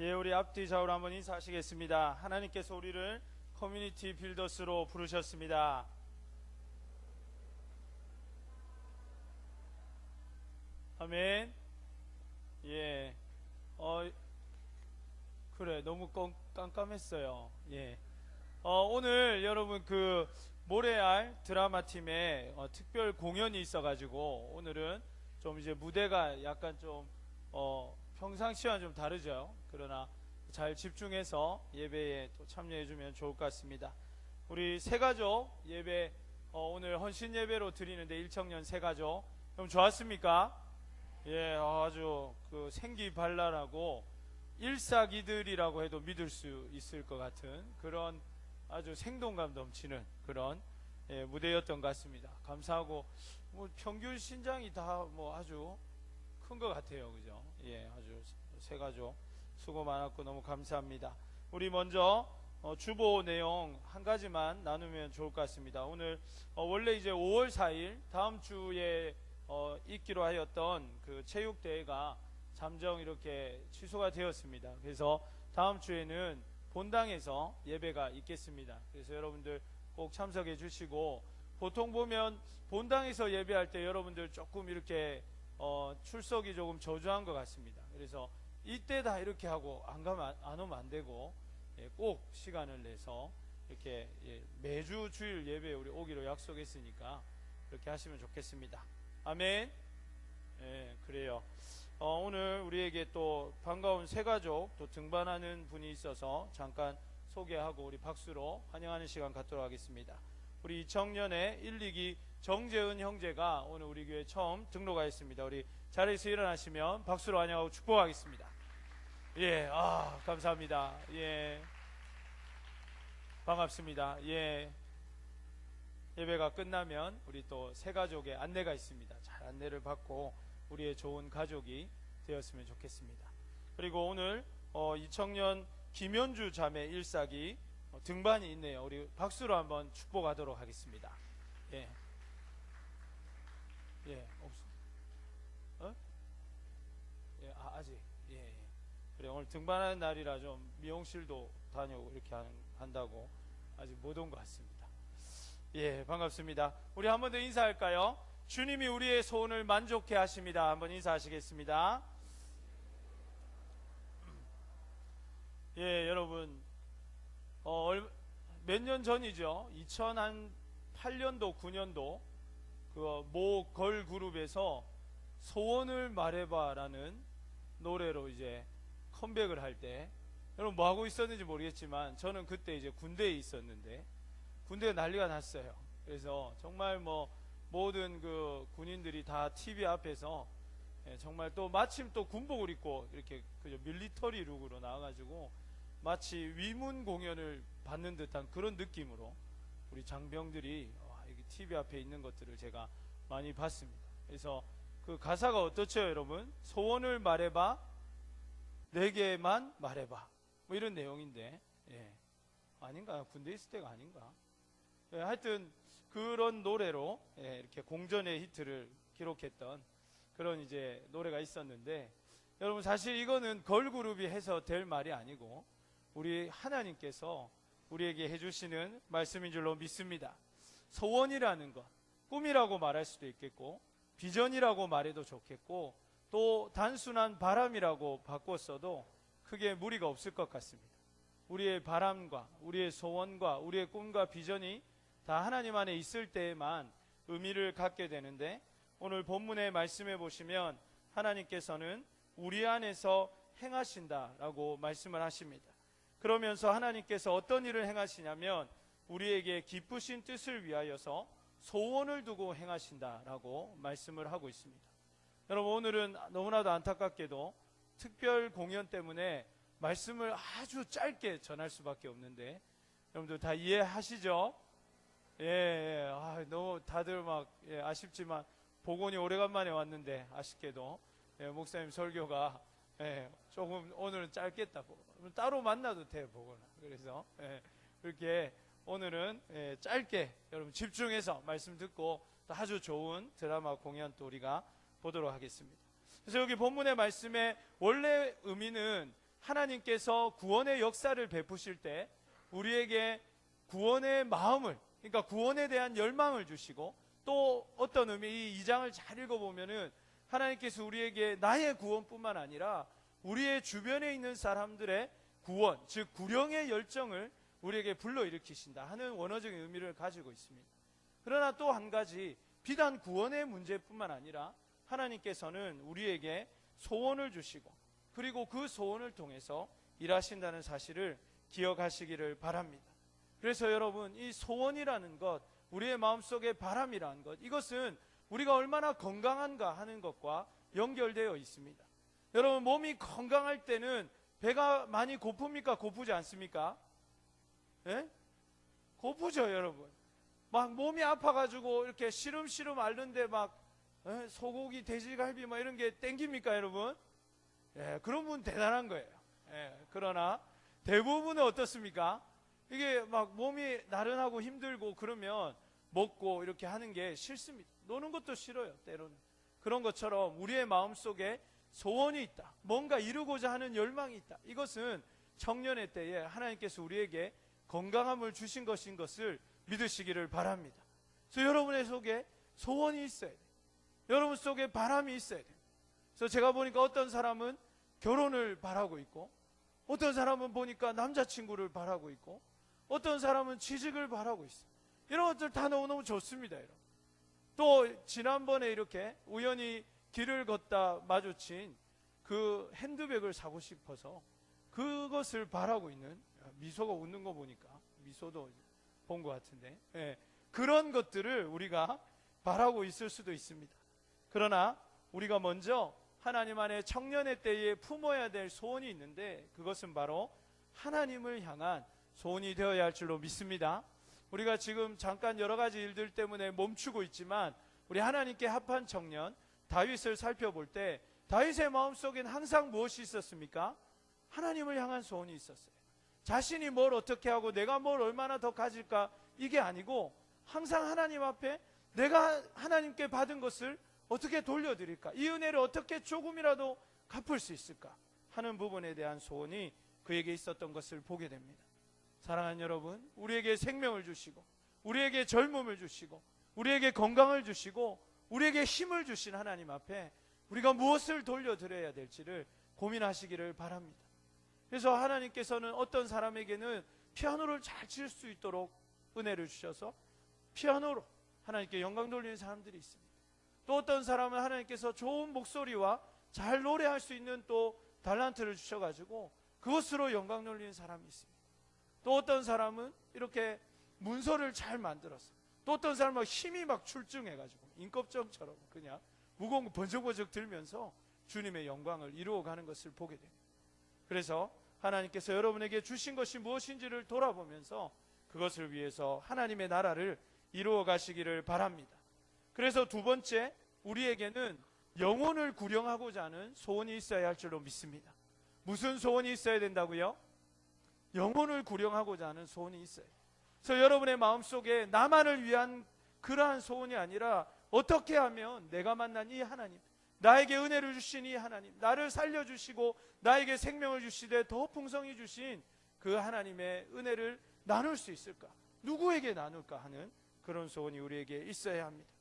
예, 우리 앞뒤 좌우로 한번 인사하시겠습니다. 하나님께서 우리를 커뮤니티 빌더스로 부르셨습니다. 아멘. 예. 어, 그래. 너무 껌, 깜깜했어요. 예. 어, 오늘 여러분 그 모래알 드라마 팀에 어, 특별 공연이 있어가지고 오늘은 좀 이제 무대가 약간 좀 어, 평상시와는 좀 다르죠. 그러나 잘 집중해서 예배에 또 참여해 주면 좋을 것 같습니다. 우리 세가족 예배 어, 오늘 헌신 예배로 드리는데 일청년 세가족 좀 좋았습니까? 예, 아주 그 생기발랄하고 일사기들이라고 해도 믿을 수 있을 것 같은 그런 아주 생동감 넘치는 그런 예, 무대였던 것 같습니다. 감사하고 뭐 평균 신장이 다 뭐 아주 큰 것 같아요, 그죠? 예, 아주 세 가족 수고 많았고 너무 감사합니다. 우리 먼저 어, 주보 내용 한 가지만 나누면 좋을 것 같습니다. 오늘 어, 원래 이제 5월 4일 다음 주에 어, 있기로 하였던 그 체육 대회가 잠정 이렇게 취소가 되었습니다. 그래서 다음 주에는 본당에서 예배가 있겠습니다. 그래서 여러분들 꼭 참석해 주시고 보통 보면 본당에서 예배할 때 여러분들 조금 이렇게 어, 출석이 조금 저조한 것 같습니다. 그래서 이때 다 이렇게 하고 안 가면 안, 안 오면 안 되고 예, 꼭 시간을 내서 이렇게 예, 매주 주일 예배에 우리 오기로 약속했으니까 그렇게 하시면 좋겠습니다. 아멘. 예, 그래요. 어, 오늘 우리에게 또 반가운 새 가족 또 등반하는 분이 있어서 잠깐 소개하고 우리 박수로 환영하는 시간 갖도록 하겠습니다. 우리 2000년에 1, 2기 정재은 형제가 오늘 우리 교회 처음 등록하였습니다. 우리 자리에서 일어나시면 박수로 환영하고 축복하겠습니다. 예, 아, 감사합니다. 예. 반갑습니다. 예. 예배가 끝나면 우리 또 새 가족의 안내가 있습니다. 잘 안내를 받고 우리의 좋은 가족이 되었으면 좋겠습니다. 그리고 오늘 어, 이청년 김현주 자매 일사기 어, 등반이 있네요. 우리 박수로 한번 축복하도록 하겠습니다. 예. 예, 없어. 어? 예, 아, 아직. 예, 예. 그래, 오늘 등반하는 날이라 좀 미용실도 다녀오고 이렇게 한다고 아직 못 온 것 같습니다. 예, 반갑습니다. 우리 한 번 더 인사할까요? 주님이 우리의 소원을 만족해 하십니다. 한번 인사하시겠습니다. 예, 여러분, 어, 몇 년 전이죠? 2008년도, 9년도, 그, 모 걸 그룹에서 소원을 말해봐라는 노래로 이제 컴백을 할 때, 여러분 뭐 하고 있었는지 모르겠지만, 저는 그때 이제 군대에 있었는데, 군대에 난리가 났어요. 그래서 정말 뭐, 모든 그 군인들이 다 TV 앞에서 예, 정말 또 마침 또 군복을 입고 이렇게 그저 밀리터리 룩으로 나와가지고 마치 위문 공연을 받는 듯한 그런 느낌으로 우리 장병들이 TV 앞에 있는 것들을 제가 많이 봤습니다. 그래서 그 가사가 어떻죠, 여러분? 소원을 말해봐, 내게만 말해봐. 뭐 이런 내용인데, 예. 아닌가? 군대 있을 때가 아닌가? 예, 하여튼 그런 노래로 예, 이렇게 공전의 히트를 기록했던 그런 이제 노래가 있었는데 여러분 사실 이거는 걸그룹이 해서 될 말이 아니고 우리 하나님께서 우리에게 해주시는 말씀인 줄로 믿습니다. 소원이라는 것, 꿈이라고 말할 수도 있겠고 비전이라고 말해도 좋겠고 또 단순한 바람이라고 바꿨어도 크게 무리가 없을 것 같습니다. 우리의 바람과 우리의 소원과 우리의 꿈과 비전이 다 하나님 안에 있을 때에만 의미를 갖게 되는데 오늘 본문의 말씀해 보시면 하나님께서는 우리 안에서 행하신다라고 말씀을 하십니다. 그러면서 하나님께서 어떤 일을 행하시냐면 우리에게 기쁘신 뜻을 위하여서 소원을 두고 행하신다라고 말씀을 하고 있습니다. 여러분 오늘은 너무나도 안타깝게도 특별 공연 때문에 말씀을 아주 짧게 전할 수밖에 없는데 여러분들 다 이해하시죠? 예, 예. 아, 너무 다들 막 예, 아쉽지만 복원이 오래간만에 왔는데 아쉽게도 예, 목사님 설교가 예, 조금 오늘은 짧겠다고 따로 만나도 돼 복원. 그래서 예, 그렇게 오늘은 예, 짧게 여러분 집중해서 말씀 듣고 또 아주 좋은 드라마 공연 또 우리가 보도록 하겠습니다. 그래서 여기 본문의 말씀의 원래 의미는 하나님께서 구원의 역사를 베푸실 때 우리에게 구원의 마음을 그러니까 구원에 대한 열망을 주시고 또 어떤 의미 이 2장을 잘 읽어보면은 하나님께서 우리에게 나의 구원뿐만 아니라 우리의 주변에 있는 사람들의 구원 즉 구령의 열정을 우리에게 불러일으키신다 하는 원어적인 의미를 가지고 있습니다. 그러나 또 한 가지 비단 구원의 문제뿐만 아니라 하나님께서는 우리에게 소원을 주시고 그리고 그 소원을 통해서 일하신다는 사실을 기억하시기를 바랍니다. 그래서 여러분 이 소원이라는 것 우리의 마음속에 바람이라는 것 이것은 우리가 얼마나 건강한가 하는 것과 연결되어 있습니다. 여러분 몸이 건강할 때는 배가 많이 고픕니까 고프지 않습니까? 예? 고프죠 여러분. 막 몸이 아파가지고 이렇게 시름시름 앓는데 막 예? 소고기 돼지갈비 막 이런 게 땡깁니까 여러분? 예, 그런 분 대단한 거예요. 예, 그러나 대부분은 어떻습니까? 이게 막 몸이 나른하고 힘들고 그러면 먹고 이렇게 하는 게 싫습니다. 노는 것도 싫어요, 때로는. 그런 것처럼 우리의 마음 속에 소원이 있다. 뭔가 이루고자 하는 열망이 있다. 이것은 청년의 때에 하나님께서 우리에게 건강함을 주신 것인 것을 믿으시기를 바랍니다. 그래서 여러분의 속에 소원이 있어야 돼요. 여러분 속에 바람이 있어야 돼요. 그래서 제가 보니까 어떤 사람은 결혼을 바라고 있고, 어떤 사람은 보니까 남자친구를 바라고 있고, 어떤 사람은 취직을 바라고 있어요. 이런 것들 다 너무너무 좋습니다, 여러분. 또, 지난번에 이렇게 우연히 길을 걷다 마주친 그 핸드백을 사고 싶어서 그것을 바라고 있는 미소가 웃는 거 보니까 미소도 본 것 같은데 예, 그런 것들을 우리가 바라고 있을 수도 있습니다. 그러나 우리가 먼저 하나님 안에 청년의 때에 품어야 될 소원이 있는데 그것은 바로 하나님을 향한 소원이 되어야 할 줄로 믿습니다. 우리가 지금 잠깐 여러 가지 일들 때문에 멈추고 있지만 우리 하나님께 합한 청년 다윗을 살펴볼 때 다윗의 마음속엔 항상 무엇이 있었습니까? 하나님을 향한 소원이 있었어요. 자신이 뭘 어떻게 하고 내가 뭘 얼마나 더 가질까 이게 아니고 항상 하나님 앞에 내가 하나님께 받은 것을 어떻게 돌려드릴까? 이 은혜를 어떻게 조금이라도 갚을 수 있을까? 하는 부분에 대한 소원이 그에게 있었던 것을 보게 됩니다. 사랑하는 여러분, 우리에게 생명을 주시고, 우리에게 젊음을 주시고, 우리에게 건강을 주시고, 우리에게 힘을 주신 하나님 앞에 우리가 무엇을 돌려드려야 될지를 고민하시기를 바랍니다. 그래서 하나님께서는 어떤 사람에게는 피아노를 잘 칠 수 있도록 은혜를 주셔서 피아노로 하나님께 영광 돌리는 사람들이 있습니다. 또 어떤 사람은 하나님께서 좋은 목소리와 잘 노래할 수 있는 또 달란트를 주셔가지고 그것으로 영광 돌리는 사람이 있습니다. 또 어떤 사람은 이렇게 문서를 잘 만들어서 또 어떤 사람은 힘이 막 출중해가지고 인kop정처럼 그냥 무거운 거 번쩍번쩍 들면서 주님의 영광을 이루어가는 것을 보게 됩니다. 그래서 하나님께서 여러분에게 주신 것이 무엇인지를 돌아보면서 그것을 위해서 하나님의 나라를 이루어 가시기를 바랍니다. 그래서 두 번째, 우리에게는 영혼을 구령하고자 하는 소원이 있어야 할 줄로 믿습니다. 무슨 소원이 있어야 된다고요? 영혼을 구령하고자 하는 소원이 있어요. 그래서 여러분의 마음속에 나만을 위한 그러한 소원이 아니라 어떻게 하면 내가 만난 이 하나님, 나에게 은혜를 주신 이 하나님, 나를 살려주시고 나에게 생명을 주시되 더 풍성히 주신 그 하나님의 은혜를 나눌 수 있을까? 누구에게 나눌까 하는 그런 소원이 우리에게 있어야 합니다.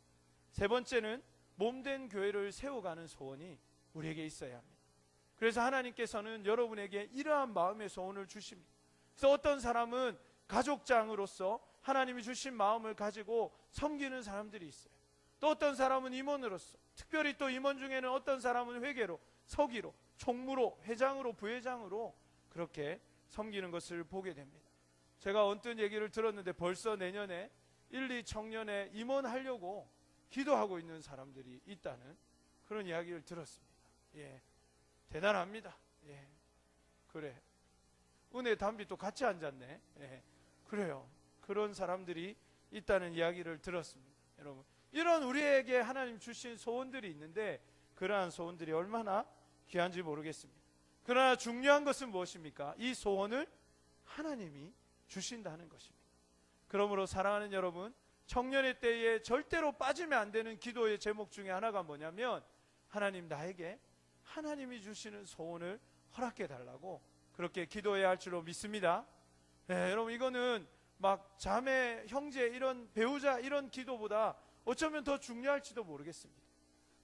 세 번째는 몸된 교회를 세워가는 소원이 우리에게 있어야 합니다. 그래서 하나님께서는 여러분에게 이러한 마음의 소원을 주십니다. 그래서 어떤 사람은 가족장으로서 하나님이 주신 마음을 가지고 섬기는 사람들이 있어요. 또 어떤 사람은 임원으로서 특별히 또 임원 중에는 어떤 사람은 회계로 서기로 총무로 회장으로 부회장으로 그렇게 섬기는 것을 보게 됩니다. 제가 언뜻 얘기를 들었는데 벌써 내년에 1, 2 청년에 임원하려고 기도하고 있는 사람들이 있다는 그런 이야기를 들었습니다. 예. 대단합니다. 예. 그래. 은혜 담비도 같이 앉았네. 예. 그래요. 그런 사람들이 있다는 이야기를 들었습니다. 여러분. 이런 우리에게 하나님 주신 소원들이 있는데 그러한 소원들이 얼마나 귀한지 모르겠습니다. 그러나 중요한 것은 무엇입니까? 이 소원을 하나님이 주신다는 것입니다. 그러므로 사랑하는 여러분, 청년의 때에 절대로 빠지면 안 되는 기도의 제목 중에 하나가 뭐냐면 하나님 나에게 하나님이 주시는 소원을 허락해 달라고 그렇게 기도해야 할 줄로 믿습니다. 예, 여러분 이거는 막 자매, 형제 이런 배우자 이런 기도보다 어쩌면 더 중요할지도 모르겠습니다.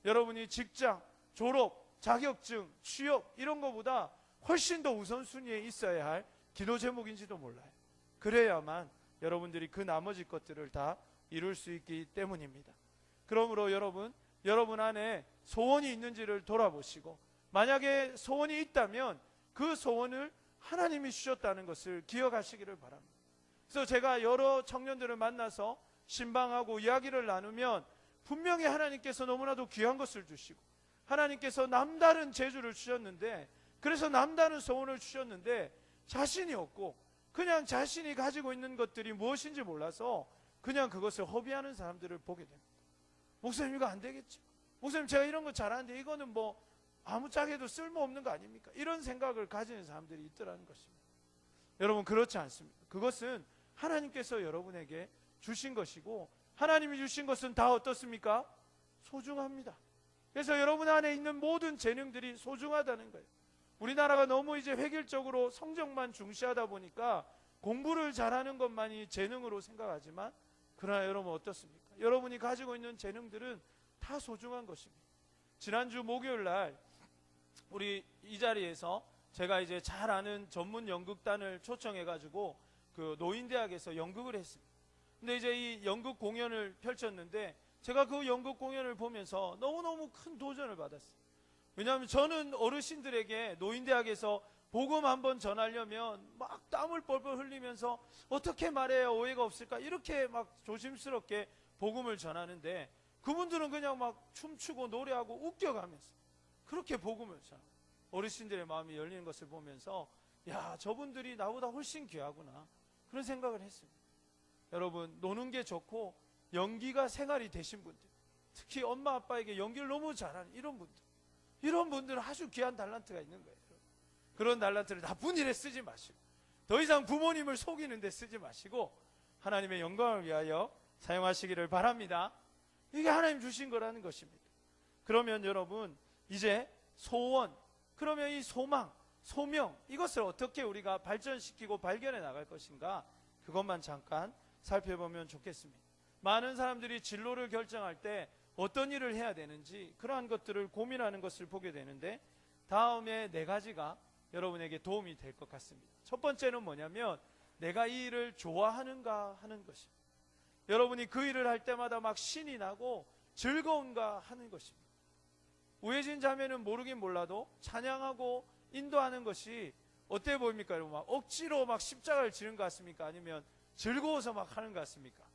여러분이 직장, 졸업, 자격증, 취업 이런 거보다 훨씬 더 우선순위에 있어야 할 기도 제목인지도 몰라요. 그래야만 여러분들이 그 나머지 것들을 다 이룰 수 있기 때문입니다. 그러므로 여러분, 여러분 안에 소원이 있는지를 돌아보시고 만약에 소원이 있다면 그 소원을 하나님이 주셨다는 것을 기억하시기를 바랍니다. 그래서 제가 여러 청년들을 만나서 신방하고 이야기를 나누면 분명히 하나님께서 너무나도 귀한 것을 주시고 하나님께서 남다른 재주를 주셨는데 그래서 남다른 소원을 주셨는데 자신이 없고 그냥 자신이 가지고 있는 것들이 무엇인지 몰라서 그냥 그것을 허비하는 사람들을 보게 됩니다. 목사님 이거 안 되겠죠. 목사님 제가 이런 거 잘하는데 이거는 뭐 아무짝에도 쓸모없는 거 아닙니까? 이런 생각을 가지는 사람들이 있더라는 것입니다. 여러분 그렇지 않습니다. 그것은 하나님께서 여러분에게 주신 것이고 하나님이 주신 것은 다 어떻습니까? 소중합니다. 그래서 여러분 안에 있는 모든 재능들이 소중하다는 거예요. 우리나라가 너무 이제 획일적으로 성적만 중시하다 보니까 공부를 잘하는 것만이 재능으로 생각하지만 그러나 여러분 어떻습니까? 여러분이 가지고 있는 재능들은 다 소중한 것입니다. 지난주 목요일 날 우리 이 자리에서 제가 이제 잘 아는 전문 연극단을 초청해 가지고 그 노인대학에서 연극을 했습니다. 근데 이제 이 연극 공연을 펼쳤는데 제가 그 연극 공연을 보면서 너무너무 큰 도전을 받았어요. 왜냐하면 저는 어르신들에게 노인대학에서 복음 한번 전하려면 막 땀을 뻘뻘 흘리면서 어떻게 말해야 오해가 없을까 이렇게 막 조심스럽게 복음을 전하는데 그분들은 그냥 막 춤추고 노래하고 웃겨가면서 그렇게 복음을 전 어르신들의 마음이 열리는 것을 보면서 야 저분들이 나보다 훨씬 귀하구나 그런 생각을 했습니다. 여러분 노는 게 좋고 연기가 생활이 되신 분들 특히 엄마 아빠에게 연기를 너무 잘하는 이런 분들 이런 분들은 아주 귀한 달란트가 있는 거예요. 그런 달란트를 나쁜 일에 쓰지 마시고 더 이상 부모님을 속이는 데 쓰지 마시고 하나님의 영광을 위하여 사용하시기를 바랍니다. 이게 하나님 주신 거라는 것입니다. 그러면 여러분 이제 소원 그러면 이 소망 소명 이것을 어떻게 우리가 발전시키고 발견해 나갈 것인가 그것만 잠깐 살펴보면 좋겠습니다. 많은 사람들이 진로를 결정할 때 어떤 일을 해야 되는지 그러한 것들을 고민하는 것을 보게 되는데 다음에 네 가지가 여러분에게 도움이 될 것 같습니다. 첫 번째는 뭐냐면 내가 이 일을 좋아하는가 하는 것입니다. 여러분이 그 일을 할 때마다 막 신이 나고 즐거운가 하는 것입니다. 우혜진 자매는 모르긴 몰라도 찬양하고 인도하는 것이 어때 보입니까? 여러분 막 억지로 막 십자가를 지는 것 같습니까? 아니면 즐거워서 막 하는 것 같습니까?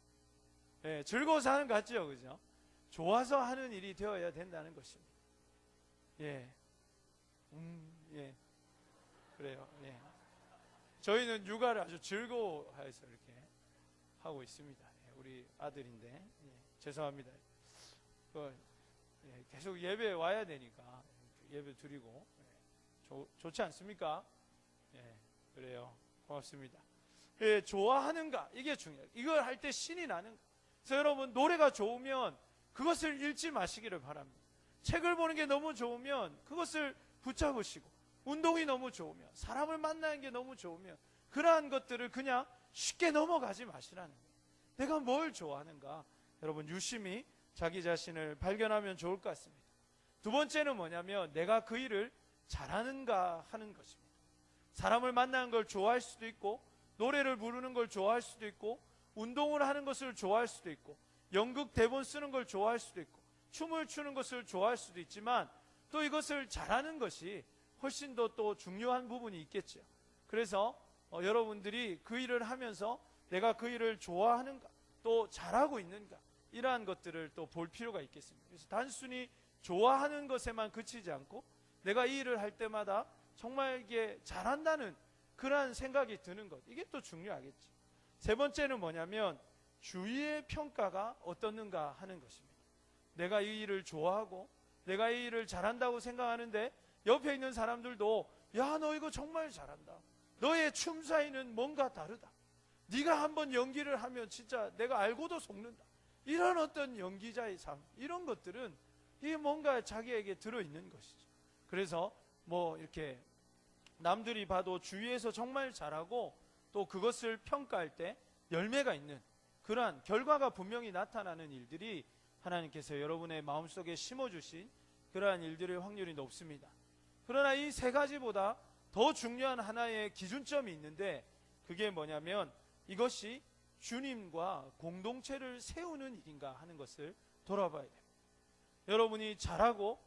예, 즐거워서 하는 것 같죠, 그죠? 좋아서 하는 일이 되어야 된다는 것입니다. 예, 음, 예, 그래요. 예, 저희는 육아를 아주 즐거워해서 이렇게 하고 있습니다. 예, 우리 아들인데 예, 죄송합니다. 그, 예, 계속 예배 와야 되니까 예배 드리고 예, 좋- 좋지 않습니까? 예, 그래요. 고맙습니다. 예, 좋아하는가 이게 중요해요. 이걸 할 때 신이 나는가. 그래서 여러분 노래가 좋으면 그것을 잃지 마시기를 바랍니다. 책을 보는 게 너무 좋으면 그것을 붙잡으시고 운동이 너무 좋으면 사람을 만나는 게 너무 좋으면 그러한 것들을 그냥 쉽게 넘어가지 마시라는 거예요. 내가 뭘 좋아하는가? 여러분 유심히 자기 자신을 발견하면 좋을 것 같습니다. 두 번째는 뭐냐면 내가 그 일을 잘하는가 하는 것입니다. 사람을 만나는 걸 좋아할 수도 있고 노래를 부르는 걸 좋아할 수도 있고 운동을 하는 것을 좋아할 수도 있고 연극 대본 쓰는 걸 좋아할 수도 있고 춤을 추는 것을 좋아할 수도 있지만 또 이것을 잘하는 것이 훨씬 더 또 중요한 부분이 있겠죠. 그래서 어, 여러분들이 그 일을 하면서 내가 그 일을 좋아하는가 또 잘하고 있는가 이러한 것들을 또 볼 필요가 있겠습니다. 그래서 단순히 좋아하는 것에만 그치지 않고 내가 이 일을 할 때마다 정말 이게 잘한다는 그러한 생각이 드는 것 이게 또 중요하겠죠. 세 번째는 뭐냐면 주위의 평가가 어떻는가 하는 것입니다. 내가 이 일을 좋아하고 내가 이 일을 잘한다고 생각하는데 옆에 있는 사람들도 야 너 이거 정말 잘한다. 너의 춤 사이는 뭔가 다르다. 네가 한번 연기를 하면 진짜 내가 알고도 속는다. 이런 어떤 연기자의 삶 이런 것들은 이게 뭔가 자기에게 들어 있는 것이죠. 그래서 뭐 이렇게 남들이 봐도 주위에서 정말 잘하고 또 그것을 평가할 때 열매가 있는 그러한 결과가 분명히 나타나는 일들이 하나님께서 여러분의 마음속에 심어주신 그러한 일들의 확률이 높습니다. 그러나 이 세 가지보다 더 중요한 하나의 기준점이 있는데 그게 뭐냐면 이것이 주님과 공동체를 세우는 일인가 하는 것을 돌아봐야 됩니다. 여러분이 잘하고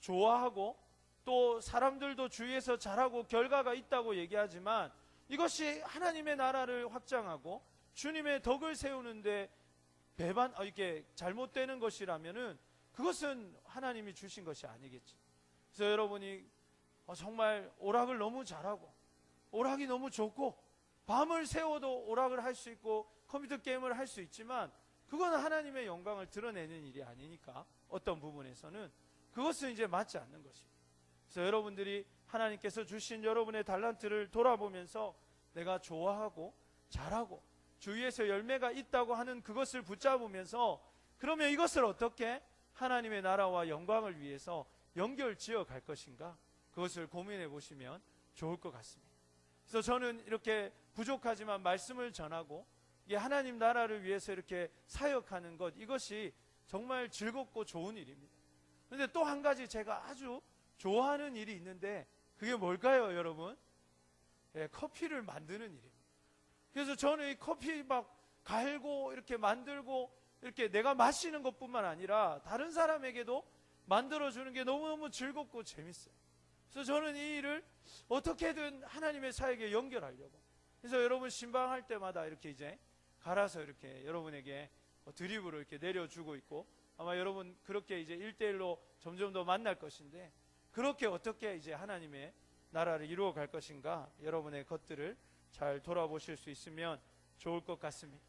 좋아하고 또 사람들도 주위에서 잘하고 결과가 있다고 얘기하지만 이것이 하나님의 나라를 확장하고 주님의 덕을 세우는데 배반 어, 이게 잘못되는 것이라면은 그것은 하나님이 주신 것이 아니겠지. 그래서 여러분이 어, 정말 오락을 너무 잘하고 오락이 너무 좋고 밤을 새워도 오락을 할 수 있고 컴퓨터 게임을 할 수 있지만 그건 하나님의 영광을 드러내는 일이 아니니까 어떤 부분에서는 그것은 이제 맞지 않는 것입니다. 그래서 여러분들이 하나님께서 주신 여러분의 달란트를 돌아보면서 내가 좋아하고 잘하고 주위에서 열매가 있다고 하는 그것을 붙잡으면서 그러면 이것을 어떻게 하나님의 나라와 영광을 위해서 연결 지어 갈 것인가 그것을 고민해 보시면 좋을 것 같습니다. 그래서 저는 이렇게 부족하지만 말씀을 전하고 이게 하나님 나라를 위해서 이렇게 사역하는 것 이것이 정말 즐겁고 좋은 일입니다. 그런데 또 한 가지 제가 아주 좋아하는 일이 있는데 그게 뭘까요, 여러분? 예, 커피를 만드는 일입니다. 그래서 저는 이 커피 막 갈고 이렇게 만들고 이렇게 내가 마시는 것뿐만 아니라 다른 사람에게도 만들어 주는 게 너무너무 즐겁고 재밌어요. 그래서 저는 이 일을 어떻게든 하나님의 사역에 연결하려고. 그래서 여러분 신방할 때마다 이렇게 이제 갈아서 이렇게 여러분에게 드립으로 이렇게 내려주고 있고 아마 여러분 그렇게 이제 일대일로 점점 더 만날 것인데 그렇게 어떻게 이제 하나님의 나라를 이루어 갈 것인가 여러분의 것들을 잘 돌아보실 수 있으면 좋을 것 같습니다.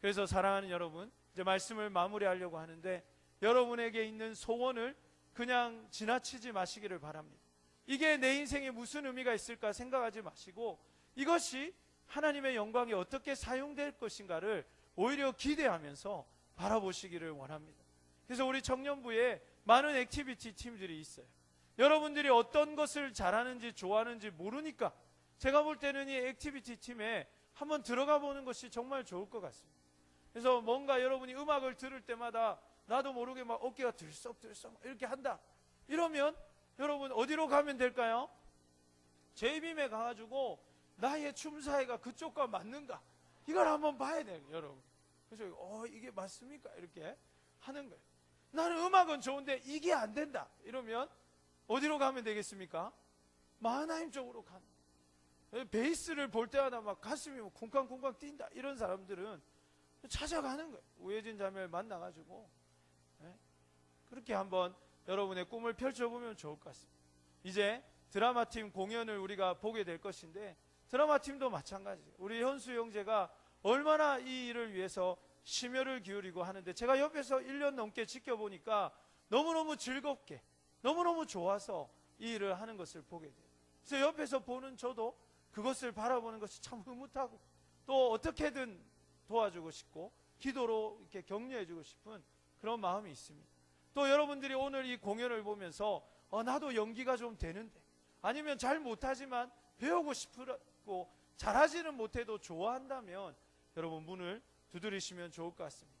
그래서 사랑하는 여러분, 이제 말씀을 마무리하려고 하는데 여러분에게 있는 소원을 그냥 지나치지 마시기를 바랍니다. 이게 내 인생에 무슨 의미가 있을까 생각하지 마시고 이것이 하나님의 영광이 어떻게 사용될 것인가를 오히려 기대하면서 바라보시기를 원합니다. 그래서 우리 청년부에 많은 액티비티 팀들이 있어요. 여러분들이 어떤 것을 잘하는지 좋아하는지 모르니까 제가 볼 때는 이 액티비티 팀에 한번 들어가 보는 것이 정말 좋을 것 같습니다. 그래서 뭔가 여러분이 음악을 들을 때마다 나도 모르게 막 어깨가 들썩들썩 이렇게 한다. 이러면 여러분 어디로 가면 될까요? 제이빔에 가가지고 나의 춤사위가 그쪽과 맞는가? 이걸 한번 봐야 돼요, 여러분. 그래서 어 이게 맞습니까? 이렇게 하는 거예요. 나는 음악은 좋은데 이게 안 된다. 이러면 어디로 가면 되겠습니까? 마하나임 쪽으로 가는 베이스를 볼 때마다 막 가슴이 뭐 쿵쾅쿵쾅 뛴다 이런 사람들은 찾아가는 거예요. 우혜진 자매를 만나가지고 네? 그렇게 한번 여러분의 꿈을 펼쳐보면 좋을 것 같습니다. 이제 드라마 팀 공연을 우리가 보게 될 것인데 드라마 팀도 마찬가지예요. 우리 현수 형제가 얼마나 이 일을 위해서 심혈을 기울이고 하는데 제가 옆에서 1년 넘게 지켜보니까 너무너무 즐겁게 너무너무 좋아서 이 일을 하는 것을 보게 돼요. 그래서 옆에서 보는 저도 그것을 바라보는 것이 참 흐뭇하고 또 어떻게든 도와주고 싶고 기도로 이렇게 격려해주고 싶은 그런 마음이 있습니다. 또 여러분들이 오늘 이 공연을 보면서 어, 나도 연기가 좀 되는데 아니면 잘 못하지만 배우고 싶고 잘하지는 못해도 좋아한다면 여러분 문을 두드리시면 좋을 것 같습니다.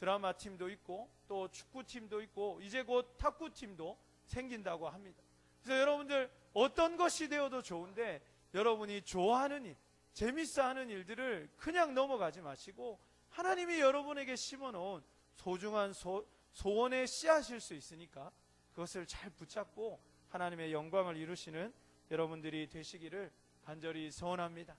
드라마 팀도 있고 또 축구 팀도 있고 이제 곧 탁구 팀도 생긴다고 합니다. 그래서 여러분들 어떤 것이 되어도 좋은데 여러분이 좋아하는 일, 재밌어 하는 일들을 그냥 넘어가지 마시고 하나님이 여러분에게 심어 놓은 소중한 소, 소원의 씨앗일 수 있으니까 그것을 잘 붙잡고 하나님의 영광을 이루시는 여러분들이 되시기를 간절히 소원합니다.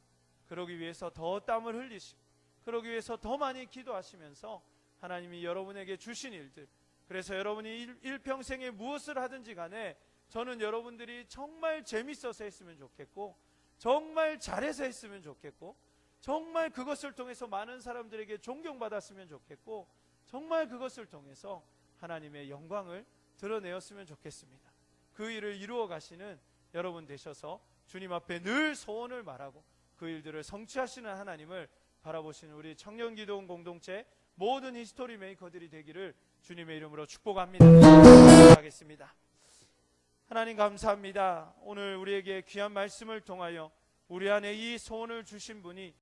그러기 위해서 더 땀을 흘리시고 그러기 위해서 더 많이 기도하시면서 하나님이 여러분에게 주신 일들 그래서 여러분이 일, 일평생에 무엇을 하든지 간에 저는 여러분들이 정말 재밌어서 했으면 좋겠고 정말 잘해서 했으면 좋겠고 정말 그것을 통해서 많은 사람들에게 존경받았으면 좋겠고 정말 그것을 통해서 하나님의 영광을 드러내었으면 좋겠습니다. 그 일을 이루어 가시는 여러분 되셔서 주님 앞에 늘 소원을 말하고 그 일들을 성취하시는 하나님을 바라보시는 우리 청년 기도원 공동체 모든 히스토리 메이커들이 되기를 주님의 이름으로 축복합니다. 하겠습니다. 하나님 감사합니다. 오늘 우리에게 귀한 말씀을 통하여 우리 안에 이 소원을 주신 분이